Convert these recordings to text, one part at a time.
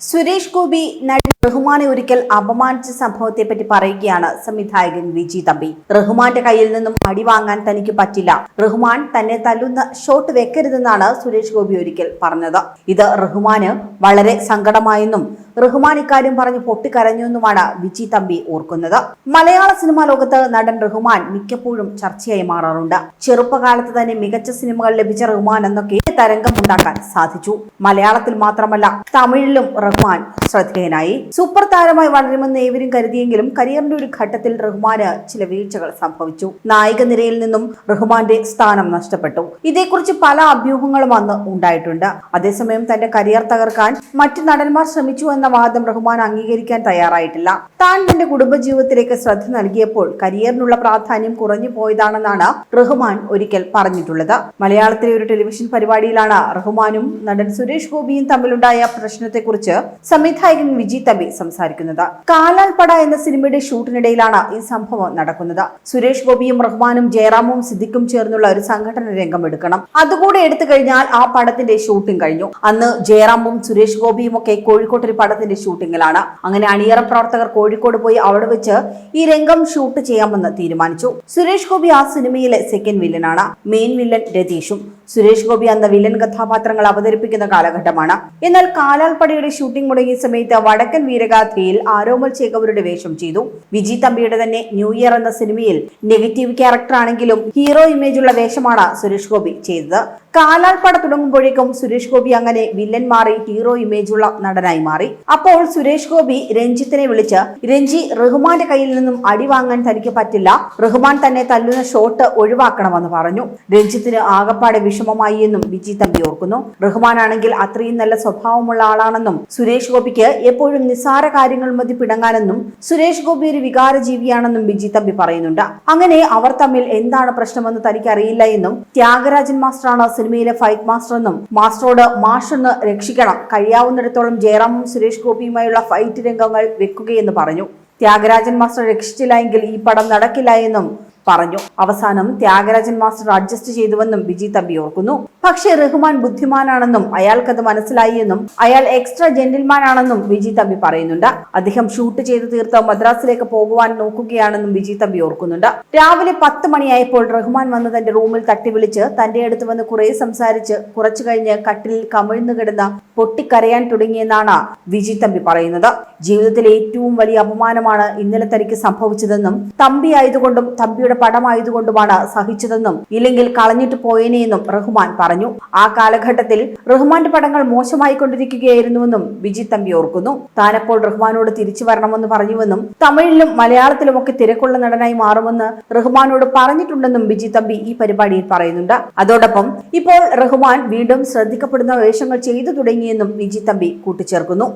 സുരേഷ് ഗോപി നടി റഹ്മാനെ ഒരിക്കൽ അപമാനിച്ച സംഭവത്തെ പറ്റി പറയുകയാണ് സംവിധായകൻ വിജി തമ്പി. റഹ്മാന്റെ കയ്യിൽ നിന്നും അടി വാങ്ങാൻ തനിക്ക് പറ്റില്ല. റഹ്മാൻ തന്നെ തല്ലുന്ന ഷോട്ട് വെക്കരുതെന്നാണ് സുരേഷ് ഗോപി ഒരിക്കൽ പറഞ്ഞത്. ഇത് റഹ്മാന് വളരെ സങ്കടമായെന്നും റഹ്മാൻ ഇക്കാര്യം പറഞ്ഞ് പൊട്ടിക്കരഞ്ഞുവെന്നുമാണ് വിജി തമ്പി ഓർക്കുന്നത്. മലയാള സിനിമാ ലോകത്ത് നടൻ റഹ്മാൻ മിക്കപ്പോഴും ചർച്ചയായി മാറാറുണ്ട്. ചെറുപ്പകാലത്ത് തന്നെ മികച്ച സിനിമകൾ ലഭിച്ച റഹ്മാൻ എന്നൊക്കെ തരംഗം ഉണ്ടാക്കാൻ സാധിച്ചു. മലയാളത്തിൽ മാത്രമല്ല തമിഴിലും റഹ്മാൻ ശ്രദ്ധേയനായി. സൂപ്പർ താരമായി വളരുമെന്ന് ഏവരും കരുതിയെങ്കിലും കരിയറിന്റെ ഒരു ഘട്ടത്തിൽ റഹ്മാന് ചില വീഴ്ചകൾ സംഭവിച്ചു. നായിക നിരയിൽ നിന്നും റഹ്മാന്റെ സ്ഥാനം നഷ്ടപ്പെട്ടു. ഇതേക്കുറിച്ച് പല അഭ്യൂഹങ്ങളും അന്ന് ഉണ്ടായിട്ടുണ്ട്. അതേസമയം തന്റെ കരിയർ തകർക്കാൻ മറ്റു നടന്മാർ ശ്രമിച്ചു എന്ന വാദം റഹ്മാൻ അംഗീകരിക്കാൻ തയ്യാറായിട്ടില്ല. താൻ തന്റെ കുടുംബജീവിതത്തിലേക്ക് ശ്രദ്ധ നൽകിയപ്പോൾ കരിയറിനുള്ള പ്രാധാന്യം കുറഞ്ഞു പോയതാണെന്നാണ് റഹ്മാൻ ഒരിക്കൽ പറഞ്ഞിട്ടുള്ളത്. മലയാളത്തിലെ ഒരു ടെലിവിഷൻ പരിപാടിയിലാണ് റഹ്മാനും നടൻ സുരേഷ് ഗോപിയും തമ്മിലുണ്ടായ പ്രശ്നത്തെക്കുറിച്ച് സംവിധായകൻ വിജി തമ്പി സംസാരിക്കുന്നത്. കാലാൽപ്പട എന്ന സിനിമയുടെ ഷൂട്ടിനിടയിലാണ് ഈ സംഭവം നടക്കുന്നത്. സുരേഷ് ഗോപിയും റഹ്മാനും ജയറാമും സിദ്ദിഖും ചേർന്നുള്ള ഒരു സംഘടന രംഗം എടുക്കണം. അതുകൂടെ എടുത്തു കഴിഞ്ഞാൽ ആ പടത്തിന്റെ ഷൂട്ടിംഗ് കഴിഞ്ഞു. അന്ന് ജയറാമും സുരേഷ് ഗോപിയും ഒക്കെ കോഴിക്കോട്ട് ഒരു പടത്തിന്റെ ഷൂട്ടിങ്ങിലാണ്. അങ്ങനെ അണിയറ പ്രവർത്തകർ കോഴിക്കോട് പോയി അവിടെ വെച്ച് ഈ രംഗം ഷൂട്ട് ചെയ്യാമെന്ന് തീരുമാനിച്ചു. സുരേഷ് ഗോപി ആ സിനിമയിലെ സെക്കൻഡ് വില്ലനാണ് മെയിൻ വില്ലൻ രതീഷും. സുരേഷ് ഗോപി എന്ന വില്ലൻ കഥാപാത്രങ്ങൾ അവതരിപ്പിക്കുന്ന കാലഘട്ടമാണ്. എന്നാൽ കാലാൾപ്പടയുടെ ഷൂട്ടിംഗ് മുടങ്ങിയ സമയത്ത് വടക്കൻ വീരഗാഥയിൽ ആരോമൽ ചേകവരുടെ വേഷം ചെയ്തു. വിജി തമ്പിയുടെ തന്നെ ന്യൂ ഇയർ എന്ന സിനിമയിൽ നെഗറ്റീവ് ക്യാരക്ടറാണെങ്കിലും ഹീറോ ഉള്ള വേഷമാണ് സുരേഷ് ഗോപി ചെയ്തത്. കാലാൾപ്പട തുടങ്ങുമ്പോഴേക്കും സുരേഷ് ഗോപി അങ്ങനെ വില്ലൻ മാറി ഹീറോ ഇമേജ് ഉള്ള നടനായി മാറി. അപ്പോൾ സുരേഷ് ഗോപി രഞ്ജിത്തിനെ വിളിച്ച് രഞ്ജി റഹ്മാന്റെ കയ്യിൽ നിന്നും അടി വാങ്ങാൻ തനിക്ക് പറ്റില്ല. റഹ്മാൻ തന്നെ തല്ലുന്ന ഷോട്ട് ഒഴിവാക്കണമെന്ന് പറഞ്ഞു. രഞ്ജിത്തിന് ആകപ്പാടെ വിഷമമായി എന്നും വിജി തമ്പി ഓർക്കുന്നു. റഹ്മാൻ ആണെങ്കിൽ അത്രയും നല്ല സ്വഭാവമുള്ള ആളാണെന്നും സുരേഷ് ഗോപിക്ക് എപ്പോഴും നിസ്സാര കാര്യങ്ങൾ മതി പിടങ്ങാനെന്നും സുരേഷ് ഗോപി ഒരു വികാര ജീവിയാണെന്നും വിജി തമ്പി പറയുന്നുണ്ട്. അങ്ങനെ അവർ തമ്മിൽ എന്താണ് പ്രശ്നമെന്ന് തനിക്ക് അറിയില്ല എന്നും ത്യാഗരാജൻ മാസ്റ്ററാണ് സിനിമയിലെ ഫൈറ്റ് മാസ്റ്റർ എന്നും മാസ്റ്ററോട് മാഷെന്ന് രക്ഷിക്കണം. കഴിയാവുന്നിടത്തോളം ജയറാമും സുരേഷ് ഗോപിയുമായുള്ള ഫൈറ്റ് രംഗങ്ങൾ വെക്കുകയെന്ന് പറഞ്ഞു. ത്യാഗരാജൻ മാസ്റ്റർ രക്ഷിച്ചില്ല എങ്കിൽ ഈ പടം നടക്കില്ല എന്നും പറഞ്ഞു. അവസാനം ത്യാഗരാജൻ മാസ്റ്റർ അഡ്ജസ്റ്റ് ചെയ്തുവെന്നും ബിജി തമ്പി ഓർക്കുന്നു. പക്ഷേ റഹ്മാൻ ബുദ്ധിമാനാണെന്നും അയാൾക്കത് മനസ്സിലായി എന്നും അയാൾ എക്സ്ട്രാ ജെന്റിൽമാൻ ആണെന്നും ബിജി തമ്പി പറയുന്നുണ്ട്. അദ്ദേഹം ഷൂട്ട് ചെയ്ത് തീർത്ത് മദ്രാസിലേക്ക് പോകുവാൻ നോക്കുകയാണെന്നും ബിജി തമ്പി ഓർക്കുന്നുണ്ട്. രാവിലെ പത്ത് മണിയായപ്പോൾ റഹ്മാൻ വന്ന് തന്റെ റൂമിൽ തട്ടി വിളിച്ച് തന്റെ അടുത്ത് വന്ന് കുറെ സംസാരിച്ച് കുറച്ചു കഴിഞ്ഞ് കട്ടിലിൽ കമിഴ്ന്നു കിടന്ന് പൊട്ടിക്കരയാൻ തുടങ്ങിയെന്നാണ് വിജി തമ്പി പറയുന്നത്. ജീവിതത്തിലെ ഏറ്റവും വലിയ അപമാനമാണ് ഇന്നലെ തനിക്ക് സംഭവിച്ചതെന്നും തമ്പി ആയതുകൊണ്ടും തമ്പിയുടെ പടമായതുകൊണ്ടുമാണ് സഹിച്ചതെന്നും ഇല്ലെങ്കിൽ കളഞ്ഞിട്ട് പോയേനെയെന്നും റഹ്മാൻ പറഞ്ഞു. ആ കാലഘട്ടത്തിൽ റഹ്മാന്റെ പടങ്ങൾ മോശമായിക്കൊണ്ടിരിക്കുകയായിരുന്നുവെന്നും വിജി തമ്പി ഓർക്കുന്നു. താനപ്പോൾ റഹ്മാനോട് തിരിച്ചു വരണമെന്ന് പറഞ്ഞുവെന്നും തമിഴിലും മലയാളത്തിലുമൊക്കെ തിരക്കുള്ള നടനായി മാറുമെന്ന് റഹ്മാനോട് പറഞ്ഞിട്ടുണ്ടെന്നും ബിജി തമ്പി ഈ പരിപാടിയിൽ പറയുന്നുണ്ട്. അതോടൊപ്പം ഇപ്പോൾ റഹ്മാൻ വീണ്ടും ശ്രദ്ധിക്കപ്പെടുന്ന വേഷങ്ങൾ ചെയ്തു തുടങ്ങിയെന്നും വിജി തമ്പി കൂട്ടിച്ചേർക്കുന്നു.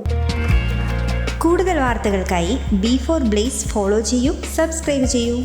കൂടുതൽ വാർത്തകൾക്കായി ബി ഫോർ ബ്ലേസ് ഫോളോ ചെയ്യൂ സബ്സ്ക്രൈബ് ചെയ്യൂ.